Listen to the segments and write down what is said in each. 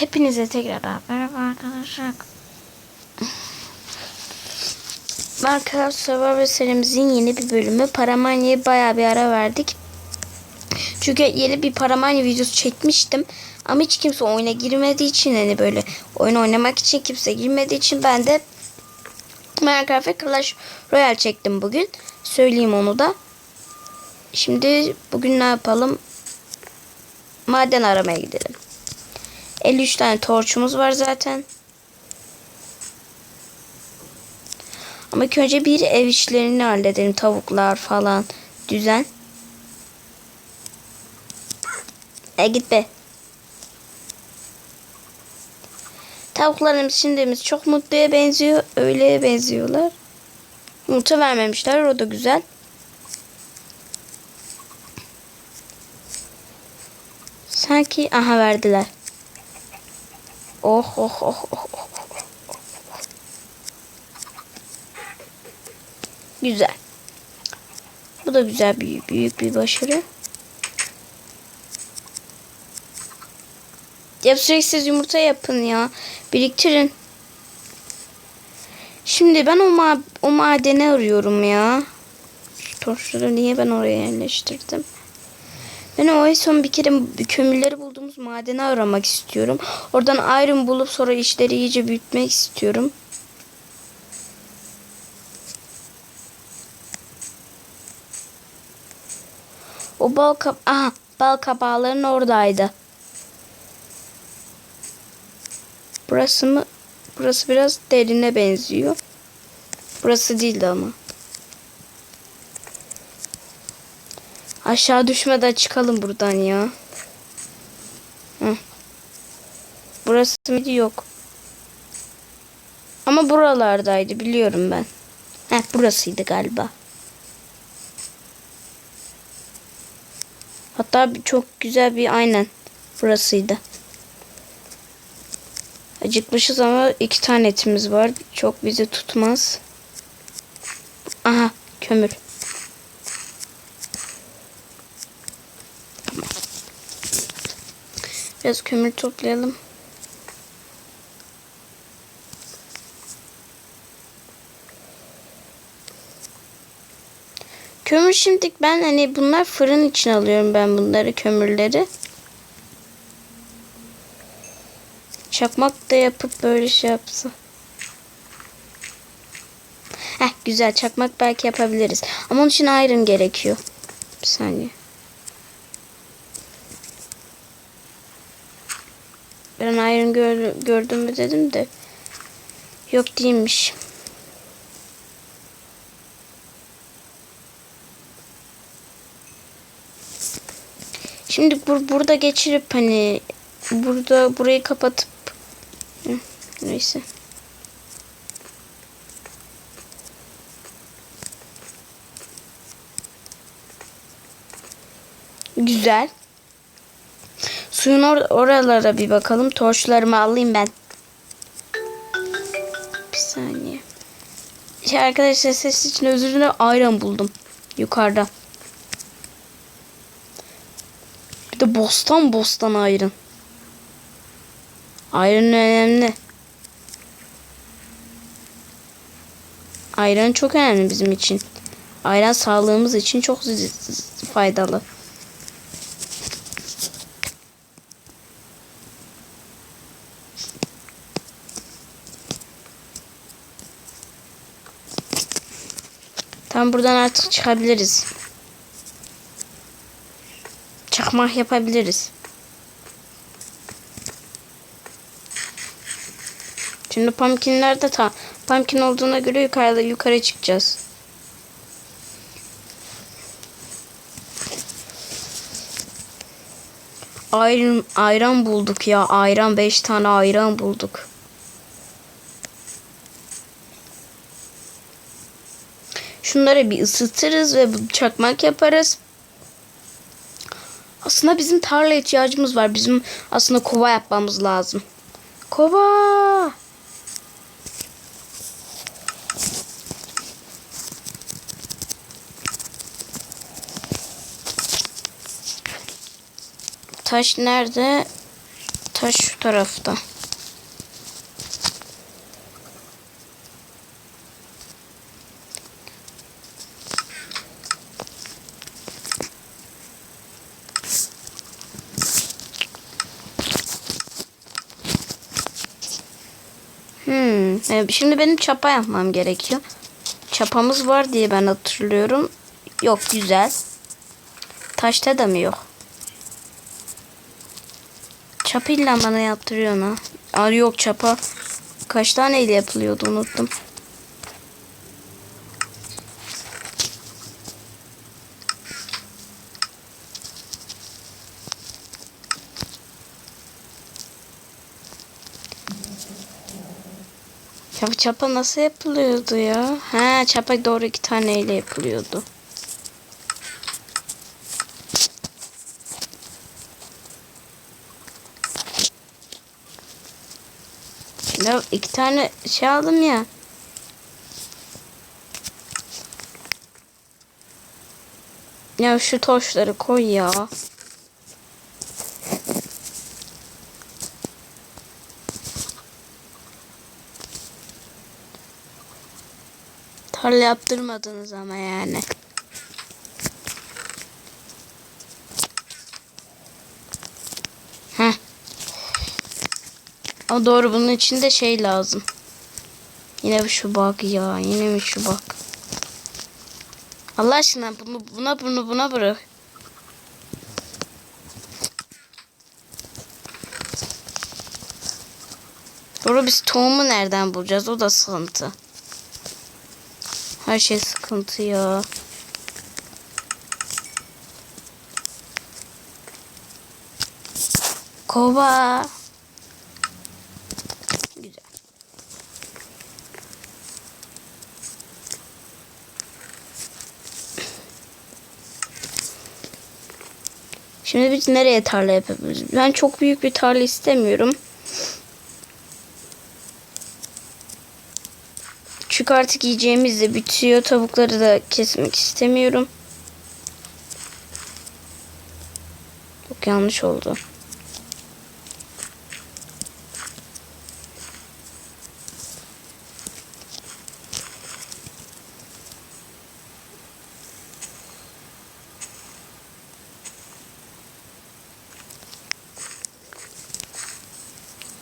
Hepinize tekrar merhaba arkadaşlar. Minecraft Survivor serimizin yeni bir bölümü. Paramanya'ya bayağı bir ara verdik. Çünkü yeni bir Paramanya videosu çekmiştim. Ama hiç kimse oyuna girmediği için hani böyle oyun oynamak için kimse girmediği için ben de Minecraft ve Clash Royale çektim bugün. Söyleyeyim onu da. Şimdi bugün ne yapalım? Maden aramaya gidelim. 53 tane torçumuz var zaten. Ama ilk önce bir ev işlerini halledelim. Tavuklar falan. Düzen. E git be. Tavuklarımız şimdimiz çok mutluya benziyor. Öyleye benziyorlar. Yumurta vermemişler. O da güzel. Sanki aha verdiler. Oh oh oh oh. oh. Güzel. Bu da güzel bir büyük bir başarı. Ya sürekli siz yumurta yapın ya. Biriktirin. Şimdi ben o, ma o madeni arıyorum ya. Şu torçları niye ben oraya yerleştirdim? Ben o en son bir kere kömürleri bulduğumuz madeni aramak istiyorum. Oradan iron bulup sonra işleri iyice büyütmek istiyorum. O bal kap Aha, bal kabağların oradaydı. Burası mı? Burası biraz derine benziyor. Burası değildi ama. Aşağı düşmeden çıkalım buradan ya. Hı. Burası mıydı? Yok. Ama buralardaydı biliyorum ben. Heh, burasıydı galiba. Hatta çok güzel bir aynen burasıydı. Acıkmışız ama iki tane etimiz var. Çok bizi tutmaz. Aha kömür. Biraz kömür toplayalım. Kömür şimdi ben hani bunlar fırın için alıyorum ben bunları kömürleri. Çakmak da yapıp böyle şey yapsa. Heh güzel çakmak belki yapabiliriz. Ama onun için iron gerekiyor. Bir saniye. Ben iron gör, gördüm mü dedim de. Yok değilmiş. Şimdi bur burada geçirip hani burada burayı kapatıp neyse. Güzel. Suyun or oralara bir bakalım. Torçlarımı alayım ben. Bir saniye. Şey arkadaşlar ses için özür dilerim. Ayran buldum. Yukarıda. Bir de bostan bostan ayran. Ayran önemli. Ayran çok önemli bizim için. Ayran sağlığımız için çok faydalı. Tam buradan artık çıkabiliriz. Çakmak yapabiliriz. Şimdi pumpkinler de ta pumpkin olduğuna göre yukarıda yukarı çıkacağız. Ayran, ayran bulduk ya. Ayran 5 tane ayran bulduk. Şunları bir ısıtırız ve çakmak yaparız. Aslında bizim tarla ihtiyacımız var. Bizim aslında kova yapmamız lazım. Kova. Taş nerede? Taş şu tarafta. Hmm. Şimdi benim çapa yapmam gerekiyor. Çapamız var diye ben hatırlıyorum. Yok güzel. Taşta da mı yok? Çapa illa bana yaptırıyor ha. Aa, yok çapa. Kaç taneyle yapılıyordu unuttum. Bu çapa nasıl yapılıyordu ya? Ha çapa doğru iki taneyle yapılıyordu. Ya iki tane şey aldım ya. Ya şu taşları koy ya. Tarla yaptırmadınız ama yani. Heh. Ama doğru bunun için de şey lazım. Yine bir şu bak ya. Yine bir şu bak. Allah aşkına bunu buna bunu buna bırak. Doğru biz tohumu nereden bulacağız? O da sıkıntı. Her şey sıkıntı ya. Kova. Güzel. Şimdi biz nereye tarla yapabiliriz? Ben çok büyük bir tarla istemiyorum. Çünkü artık yiyeceğimiz de bitiyor. Tavukları da kesmek istemiyorum. Çok yanlış oldu.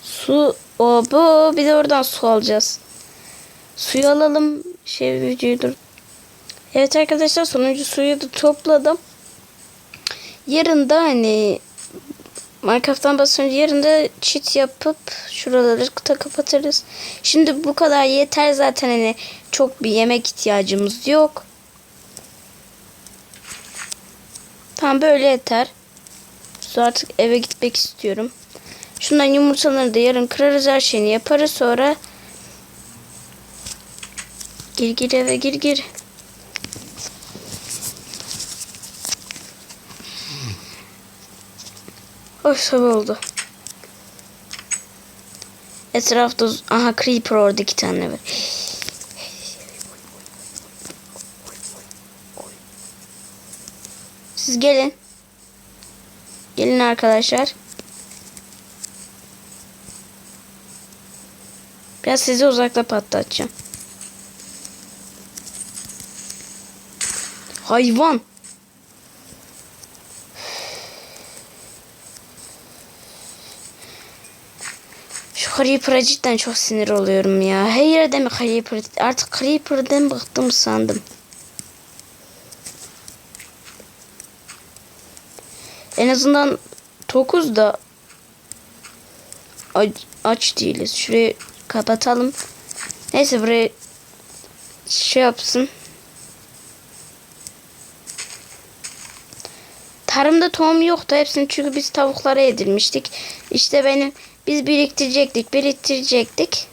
Su o bu bir de oradan su alacağız. Suyu alalım. Şey videoyu dur. Evet arkadaşlar sonuncu suyu da topladım. Yarın da hani Minecraft'tan basınca yarın da cheat yapıp şuraları da kapatırız. Şimdi bu kadar yeter zaten hani çok bir yemek ihtiyacımız yok. Tamam böyle yeter. Sonra artık eve gitmek istiyorum. Şundan yumurtaları da yarın kırarız her şeyini yaparız sonra Gir gir eve gir gir. Hoş sabah oldu. Etrafta aha creeper orada iki tane var. Siz gelin. Gelin arkadaşlar. Biraz sizi uzakta patlatacağım. Hayvan. Şu Creeper'a cidden çok sinir oluyorum ya. Her yerde mi Creeper? Artık Creeper'den bıktım sandım. En azından tokuz da aç, aç değiliz. Şurayı kapatalım. Neyse burayı şey yapsın. Tarımda tohum yoktu. Hepsini çünkü biz tavuklara yedirmiştik. İşte benim biz biriktirecektik, biriktirecektik.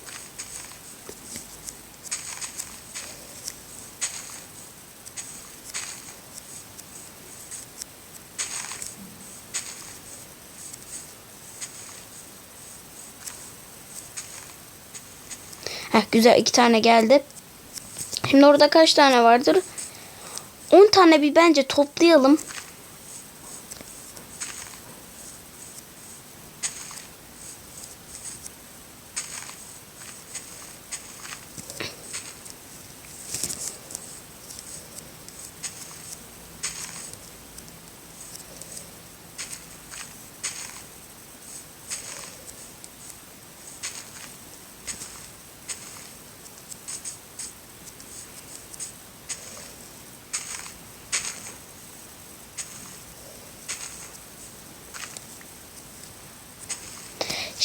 Heh, güzel iki tane geldi. Şimdi orada kaç tane vardır? 10 tane bir bence toplayalım.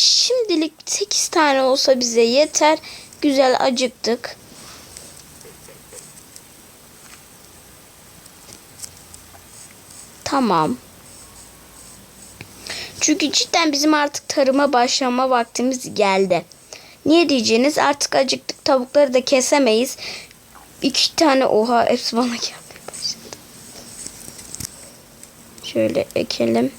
Şimdilik 8 tane olsa bize yeter. Güzel acıktık. Tamam. Çünkü cidden bizim artık tarıma başlama vaktimiz geldi. Niye diyeceğiniz artık acıktık tavukları da kesemeyiz. İki tane oha hepsi bana gelmeye. Şöyle ekelim.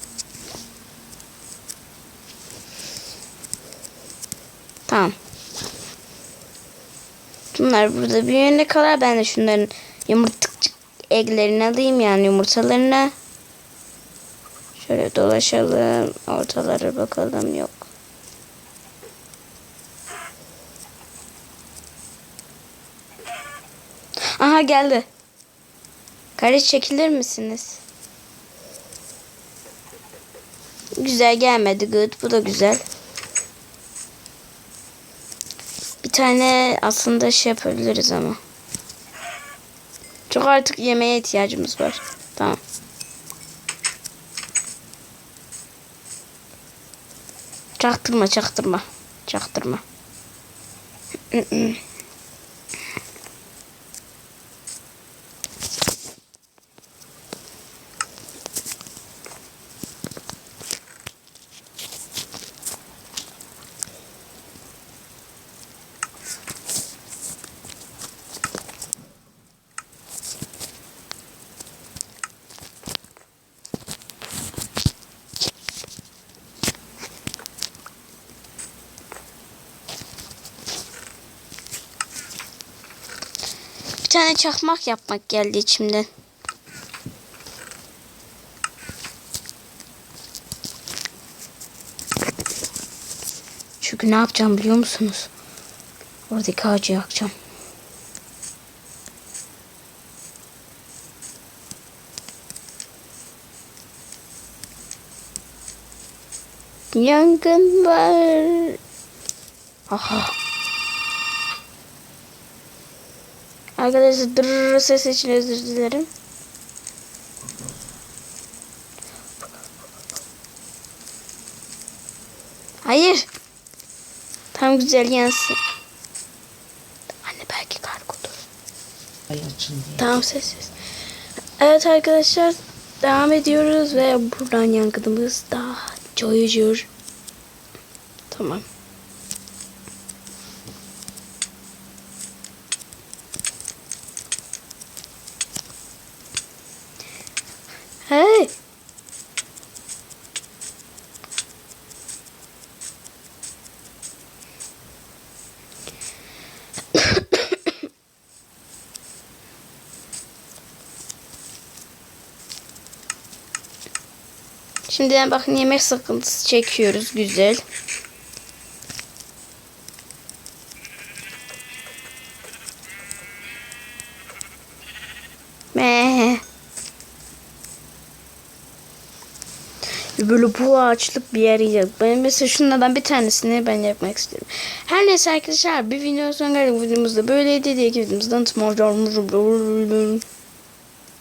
Tamam. Bunlar burada büyüyene kadar ben de şunların yumurtacık eglerini alayım yani yumurtalarını. Şöyle dolaşalım. Ortalara bakalım. Yok. Aha geldi. Kardeş çekilir misiniz? Güzel gelmedi. Good. Bu da güzel. Bir tane aslında şey yapabiliriz ama. Çok artık yemeğe ihtiyacımız var. Tamam. Çaktırma çaktırma. Çaktırma. tane çakmak yapmak geldi içimden. Çünkü ne yapacağım biliyor musunuz? Oradaki ağacı yakacağım. Yangın var. Aha. Arkadaşlar dırırır ses için özür dilerim. Hayır. Tam güzel yansın. Anne belki kargodur. Ay açın. Tamam sessiz. Evet arkadaşlar devam ediyoruz ve buradan yankıdığımız daha coyucur. Tamam. Şimdiden bakın yemek sıkıntısı çekiyoruz. Güzel. Me. Böyle bu ağaçlık bir yer yiyecek. Ben mesela şunlardan bir tanesini ben yapmak istiyorum. Her neyse arkadaşlar bir video sonra geldik videomuzda böyleydi diye videomuzdan tüm